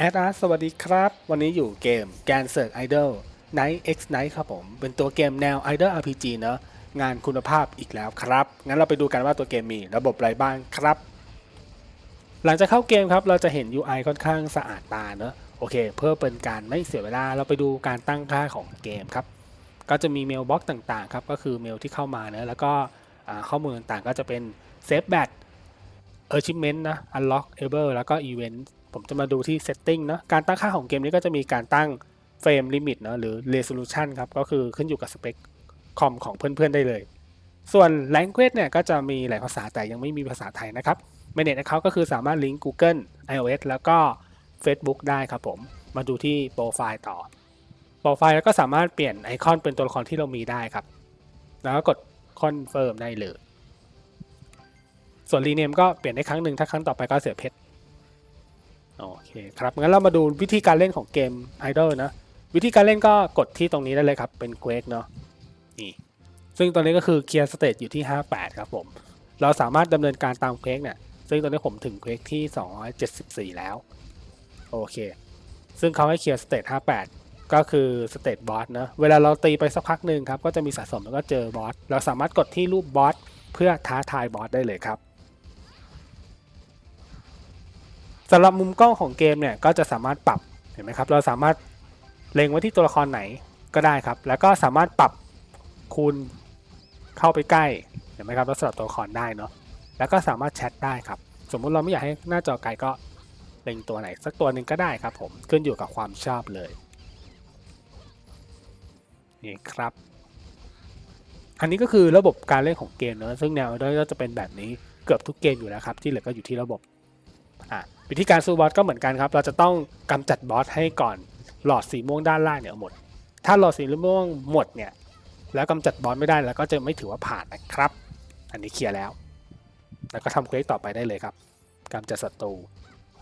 แอดอาร์สวัสดีครับ วันนี้อยู่เกม g a n s e r Idol Night X Night ครับผม เป็นตัวเกมแนว Idol RPG เนอะงานคุณภาพอีกแล้วครับ งั้นเราไปดูกันว่าตัวเกมมีระบบอะไรบ้างครับ หลังจากเข้าเกมครับ เราจะเห็น UI ค่อนข้างสะอาดตาเนอะโอเค เพื่อเป็นการไม่เสียเวลาเราไปดูการตั้งค่าของเกมครับ ก็จะมีเมลบ็อกต่างๆครับ ก็คือเมลที่เข้ามาเนอะแล้วก็ข้อมูลต่างๆก็จะเป็น Save Bat Achievement นะ Unlock Able แล้วก็ Event ผมจะมาดูที่ Setting นาะการตั้งค่าของเกมนี้ก็จะมีการตั้ง Frame Limit นาะหรือ Resolution ครับก็คือขึ้นอยู่กับสเปคคอมของเพื่อนๆได้เลย ส่วน Language เนี่ยก็จะมีหลายภาษาแต่ยังไม่มีภาษาไทยนะครับ Manage Account ก็คือสามารถลิงก์ Google iOS แล้วก็ Facebook ได้ครับผม มาดูที่โปรไฟล์ต่อ โปรไฟล์แล้วก็สามารถเปลี่ยนไอคอนเป็นตัวละครที่เรามีได้ครับ แล้วก็กดคอนเฟิร์มได้เลย ส่วนรีเนมก็เปลี่ยนได้ครั้งหนึ่งถ้าครั้งต่อไปก็เสียเพชร โอเคครับงั้นเรามาดูวิธีการเล่นของเกม Idol นะ วิธีการเล่นก็กดที่ตรงนี้ได้เลยครับ เป็น Quake เนาะนี่ซึ่งตอนนี้ก็คือเคลียร์สเตจอยู่ที่ 58 ครับผม เราสามารถดำเนินการตาม Quake เนี่ยซึ่งตอนนี้ผมถึง Quake ที่ 274 แล้ว โอเค ซึ่งเขาให้เคลียร์สเตจ58 ก็คือสเตจบอสนะเวลาเราตีไปสักพักหนึ่งครับก็จะมีสะสมแล้วก็เจอบอสเราสามารถกดที่รูปบอสเพื่อท้าทายบอสได้เลยครับ สำหรับมุมกล้องของเกมเนี่ยก็จะสามารถปรับเห็นไหมครับ เราสามารถเล็งไว้ที่ตัวละครไหนก็ได้ครับ แล้วก็สามารถปรับคูณเข้าไปใกล้เห็นไหมครับแล้วสำหรับตัวละครได้เนาะแล้วก็สามารถแชทได้ครับ สมมุติเราไม่อยากให้หน้าจอไกลก็เล็งตัวไหน สักตัวหนึ่งก็ได้ครับ ผมขึ้นอยู่กับความชอบเลยนี่ครับ อันนี้ก็คือระบบการเล่นของเกมเนอะซึ่งแนวก็จะเป็นแบบนี้เกือบทุกเกมอยู่แล้วครับ ที่เหลือก็อยู่ที่ระบบอะ วิธีการสู้บอสก็เหมือนกันครับ เราจะต้องกำจัดบอสให้ก่อนหลอดสีม่วงด้านล่างเนี่ยหมด ถ้าหลอดสีม่วงหมดเนี่ยแล้วกำจัดบอสไม่ได้แล้วก็จะไม่ถือว่าผ่านนะครับ อันนี้เคลียร์แล้ว แล้วก็ทำเควสต่อไปได้เลยครับกำจัดศัตรู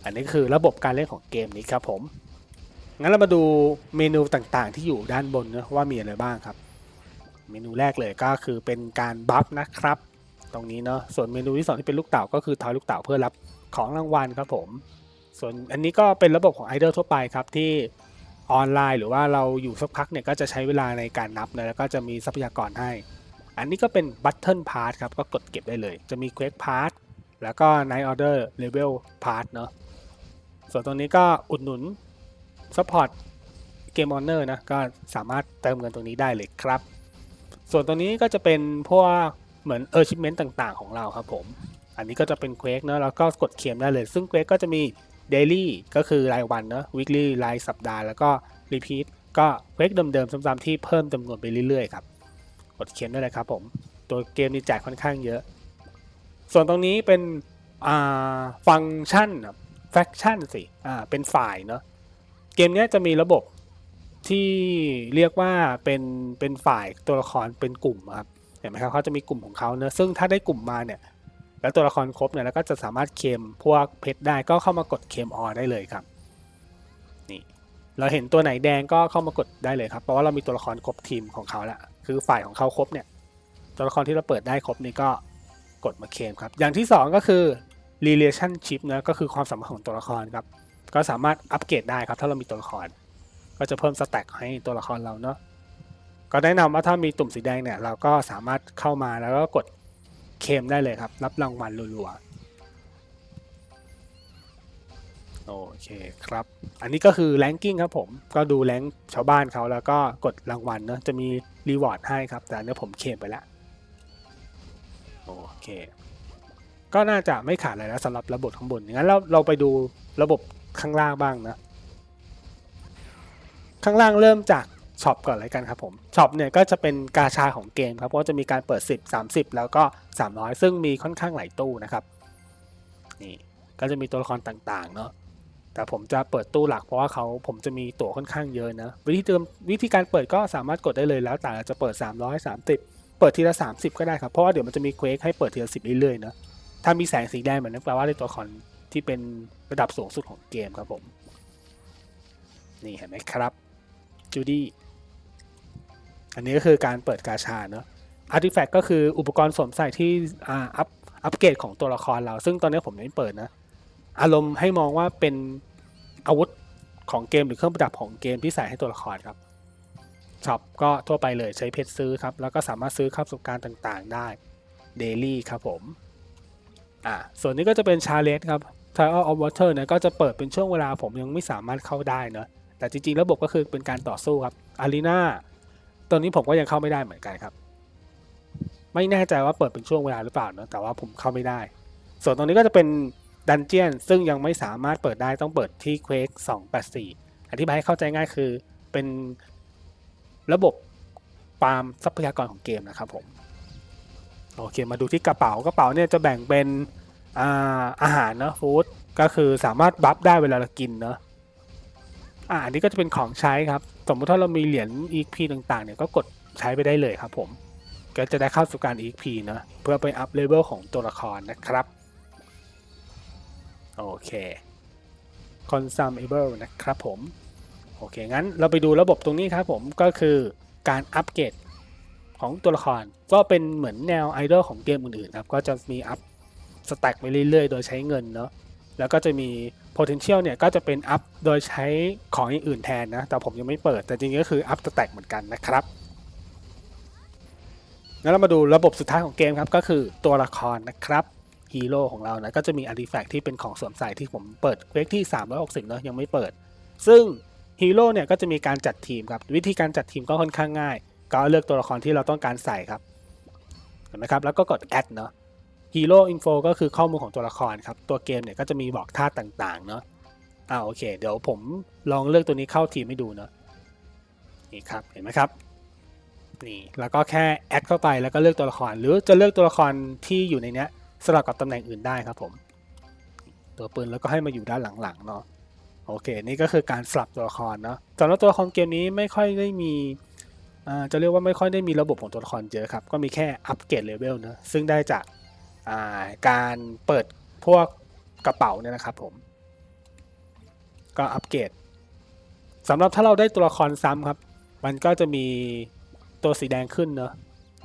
อันนี้คือระบบการเล่นของเกมนี้ครับผม งั้นเรามาดูเมนูต่างๆ ที่อยู่ด้านบนนะว่ามีอะไรบ้างครับ เมนูแรกเลยก็คือเป็นการบัฟนะครับ ตรงนี้เนาะ ส่วนเมนูที่สองที่เป็นลูกเต่าก็คือทอยลูกเต่าเพื่อรับ ของรางวัลครับผม ส่วนอันนี้ก็เป็นระบบของไอดอลทั่วไปครับที่ออนไลน์หรือว่าเราอยู่สักพักเนี่ยก็จะใช้เวลาในการนับนะแล้วก็จะมีทรัพยากรให้ อันนี้ก็เป็นบัตเทิลพาร์ทครับก็กดเก็บได้เลย จะมีเควกพาร์ทแล้วก็ไนท์ออเดอร์เลเวลพาร์ทเนาะส่วนตรงนี้ก็อุดหนุนซัพพอร์ตเกมออนเนอร์นะก็สามารถเติมเงินตรงนี้ได้เลยครับ ส่วนตรงนี้ก็จะเป็นพวกเหมือนเออร์ชิเมนต์ต่างๆ ของเราครับผม อันนี้ก็จะเป็นเควกเนอะแล้วก็กดเคลมได้เลย ซึ่งเควกก็จะมี Daily ก็คือรายวันเนอะ Weekly รายสัปดาห์แล้วก็ Repeat ก็เควกเดิมๆซ้ำๆที่เพิ่มจำนวนไปเรื่อยๆครับกดเคลมได้เลยครับผม ตัวเกมนี้แจกค่อนข้างเยอะ ส่วนตรงนี้เป็นฟังก์ชันแฟคชั่นสิอ่าเป็นฝ่ายเนอะเกมนี้จะมีระบบที่เรียกว่าเป็นเป็นฝ่ายตัวละครเป็นกลุ่มครับเห็นไหมครับเขาจะมีกลุ่มของเขาเนอะซึ่งถ้าได้กลุ่มมาเนี่ย แล้วตัวละครครบเนี่ยแล้วก็จะสามารถเคลมพวกเพชรได้ก็เข้ามากดเคลมออได้เลยครับนี่เราเห็นตัวไหนแดงก็เข้ามากดได้เลยครับเพราะว่าเรามีตัวละครครบทีมของเขาแล้วคือฝ่ายของเขาครบเนี่ยตัวละครที่เราเปิดได้ครบนี่ก็กดมาเคลมครับอย่างที่สองก็คือ relationship นะก็คือความสัมพันธ์ของตัวละครครับก็สามารถอัปเกรดได้ครับ ถ้าเรามีตัวละคร ก็จะเพิ่มสแต็กให้ตัวละครเราเนาะก็แนะนำว่าถ้ามีตุ่มสีแดงเนี่ยเราก็สามารถเข้ามาแล้วก็กด เคมได้เลยครับ รับรางวัลรัวๆโอเคครับ อันนี้ก็คือแ a งกิ้งครับผมก็ดูแรงชาวบ้านเขาแล้วก็กดรางวัลเนอะจะมีรีวอร์ดให้ครับ แต่อันนี้ผมเคมไปแล้วโอเคก็น่าจะไม่ขาดอะไรแล้วสำหรับระบบข้างบนงั้นเราเราไปดูระบบข้างล่างบ้างนะ ข้างล่างเริ่มจาก ช็อปก่อนเลยกันครับผมช็อปเนี่ยก็จะเป็นกาชาของเกมครับเพราะว่าจะมีการเปิด 10 30 แล้วก็ 300 ซึ่งมีค่อนข้างหลายตู้นะครับนี่ก็จะมีตัวละครต่างๆเนาะแต่ผมจะเปิดตู้หลักเพราะว่าเขาผมจะมีตั๋วค่อนข้างเยอะนะวิธีเติมวิธีการเปิดก็สามารถกดได้เลยแล้วแต่จะเปิด300 30 เปิดทีละ 30 ก็ได้ครับเพราะว่าเดี๋ยวมันจะมีเควกให้เปิดทีละ10เรื่อยๆนะถ้ามีแสงสีแดงเหมือนนั้นแปลว่าได้ตัวละครที่เป็นระดับสูงสุดของเกมครับผมนี่เห็นไหมครับจูดี้ อันนี้ก็คือการเปิดกาชาเนอะอาร์ติแฟกต์ก็คืออุปกรณ์สวมใส่ที่อ่าอัพอัปเกรดของตัวละครเรา ซึ่งตอนนี้ผมไม่เปิดนะ อารมณ์ให้มองว่าเป็นอาวุธของเกมหรือเครื่องประดับของเกมที่ใส่ให้ตัวละครครับช็อปก็ทั่วไปเลยใช้เพชรซื้อครับ แล้วก็สามารถซื้อค่าประสบการณ์ต่างๆได้เดลี่ครับผมอ่าส่วนนี้ก็จะเป็นชาเลนจ์ครับ Trial of Water เนี่ยก็จะเปิดเป็นช่วงเวลาผมยังไม่สามารถเข้าได้เนอะแต่จริงๆ ระบบก็คือเป็นการต่อสู้ครับอารีนา ตอนนี้ผมก็ยังเข้าไม่ได้เหมือนกันครับ ไม่แน่ใจว่าเปิดเป็นช่วงเวลาหรือเปล่านะแต่ว่าผมเข้าไม่ได้ ส่วนตรงนี้ก็จะเป็นดันเจียนซึ่งยังไม่สามารถเปิดได้ต้องเปิดที่ Quake 284 อธิบายให้เข้าใจง่ายคือเป็นระบบปาล์มทรัพยากรของเกมนะครับผมโอเคมาดูที่กระเป๋ากระเป๋าเนี่ยจะแบ่งเป็นอาอาหารเนะฟู้ดก็คือสามารถบัฟได้เวลาเรากินเนอะอ่าอันนี้ก็จะเป็นของใช้ครับ สมมติถ้าเรามีเหรียญ EXP ต่างๆเนี่ยก็กดใช้ไปได้เลยครับผมก็จะได้เข้าสู่การ EXP เนะเพื่อไปอัพเลเวลของตัวละครนะครับ โอเค consumable นะครับผม โอเค งั้นเราไปดูระบบตรงนี้ครับผมก็คือการอัปเกรดของตัวละคร ก็เป็นเหมือนแนวไอดอลของเกมอื่นๆครับ ก็จะมีอัพสแต็กไปเรื่อยๆ โดยใช้เงินเนาะแล้วก็จะมี potential เนี่ยก็จะเป็นอัพโดยใช้ของอื่นแทนนะ แต่ผมยังไม่เปิด แต่จริงๆก็คืออัพสแตกเหมือนกันนะครับงั้นเรามาดูระบบสุดท้ายของเกมครับ ก็คือตัวละครนะครับฮีโร่ของเรานะก็จะมีอาร์ติแฟกที่เป็นของสวมใส่ที่ผมเปิดเควกที่ 360เนาะยังไม่เปิด ซึ่งฮีโร่เนี่ยก็จะมีการจัดทีมครับ วิธีการจัดทีมก็ค่อนข้างง่าย ก็เลือกตัวละครที่เราต้องการใส่ครับเห็นไหมครับแล้วก็กดแอดเนาะ ฮีโร่อินโฟก็คือข้อมูลของตัวละครครับ ตัวเกมเนี่ยก็จะมีบอกท่าต่างๆ เนาะอ่าโอเค เดี๋ยวผมลองเลือกตัวนี้เข้าทีมให้ดูเนาะนี่ครับ เห็นไหมครับ นี่ แล้วก็แค่แอดเข้าไปแล้วก็เลือกตัวละคร หรือจะเลือกตัวละครที่อยู่ในเนี้ยสลับกับตำแหน่งอื่นได้ครับผม ตัวปืนแล้วก็ให้มาอยู่ด้านหลังๆเนาะโอเค นี่ก็คือการสลับตัวละครเนาะสำหรับตัวละครเกมนี้ไม่ค่อยได้มีจะเรียกว่าไม่ค่อยได้มีระบบของตัวละครเยอะครับ ก็มีแค่อัปเกรดเลเวลเนะซึ่งได้จาก การเปิดพวกกระเป๋าเนี่ยนะครับผม ก็อัปเกรดสำหรับถ้าเราได้ตัวละครซ้ำครับ มันก็จะมีตัวสีแดงขึ้นเนาะ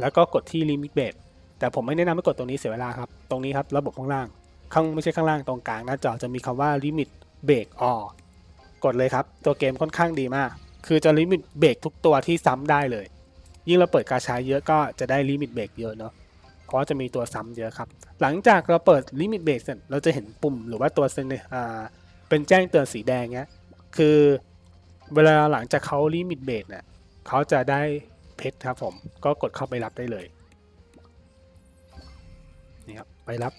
แล้วก็กดที่ลิมิตเบรแต่ผมไม่แนะนำให้กดตรงนี้เสียเวลาครับ ตรงนี้ครับระบบข้างล่าง ข้างไม่ใช่ข้างล่างตรงกลางหน้าจอจะมีคำว่าลิมิตเบรกออกดเลยครับ ตัวเกมค่อนข้างดีมาก คือจะลิมิตเบรกทุกตัวที่ซ้ำได้เลย ยิ่งเราเปิดกาชาเยอะก็จะได้ลิมิตเบรกเยอะเนาะ เพราะว่าจะมีตัวซ้ำเยอะครับ หลังจากเราเปิดลิมิตเบรกเสร็จเราจะเห็นปุ่มหรือว่าตัวเซนอ่าเป็นแจ้งเตือนสีแดงเนี้ยคือเวลาหลังจากเขาลิมิตเบรกเนี่ยเขาจะได้เพชรครับผมก็กดเข้าไปรับได้เลยนี่ครับไปรับ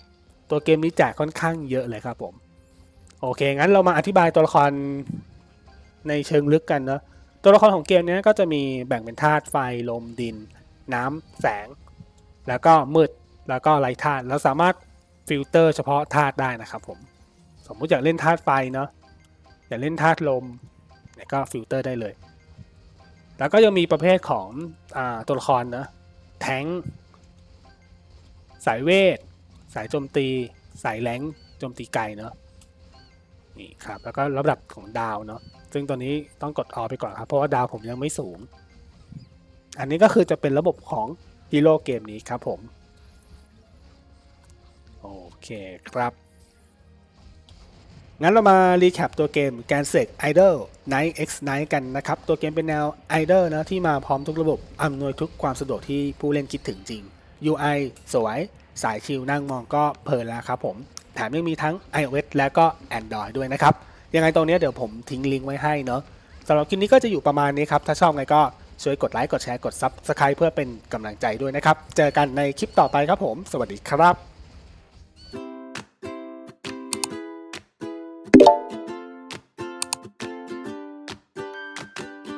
ตัวเกมนี้แจกค่อนข้างเยอะเลยครับผม โอเค งั้นเรามาอธิบายตัวละครในเชิงลึกกันเนาะตัวละครของเกมนี้ก็จะมีแบ่งเป็นธาตุไฟลมดิน น้ำแสง แล้วก็มืดแล้วก็ไร้ธาตุเราสามารถฟิลเตอร์เฉพาะธาตุได้นะครับผมสมมุติอยากเล่นธาตุไฟเนาะอยากเล่นธาตุลมเนี่ยก็ฟิลเตอร์ได้เลย แล้วก็ยังมีประเภทของอตัวละครนะแทงสายเวท สายโจมตี สายแรงโจมตีไกลเนาะนี่ครับแล้วก็ระดับของดาวเนาะซึ่งตัวนี้ต้องกดออไปก่อนครับเพราะว่าดาวผมยังไม่สูง อันนี้ก็คือจะเป็นระบบของ ฮีโร่เกมนี้ครับผม โอเคครับ งั้นเรามารีแคปตัวเกม g a n s e k Idol Night X Night กันนะครับ ตัวเกมเป็นแนว Idol นะที่มาพร้อมทุกระบบอำนวยทุกความสะดวกที่ผู้เล่นคิดถึงจริง UI สวย สายชิลนั่งมองก็เพลินแล้วครับผมแถมยังมีทั้ง iOS และก็ Android ด้วยนะครับ ยังไงตรงนี้เดี๋ยวผมทิ้งลิงก์ไว้ให้เนาะสำหรับคลิปนี้ก็จะอยู่ประมาณนี้ครับ ถ้าชอบไงก็ ช่วยกดไลค์กดแชร์กด Subscribe เพื่อเป็นกำลังใจด้วยนะครับ เจอกันในคลิปต่อไปครับผม สวัสดีครับ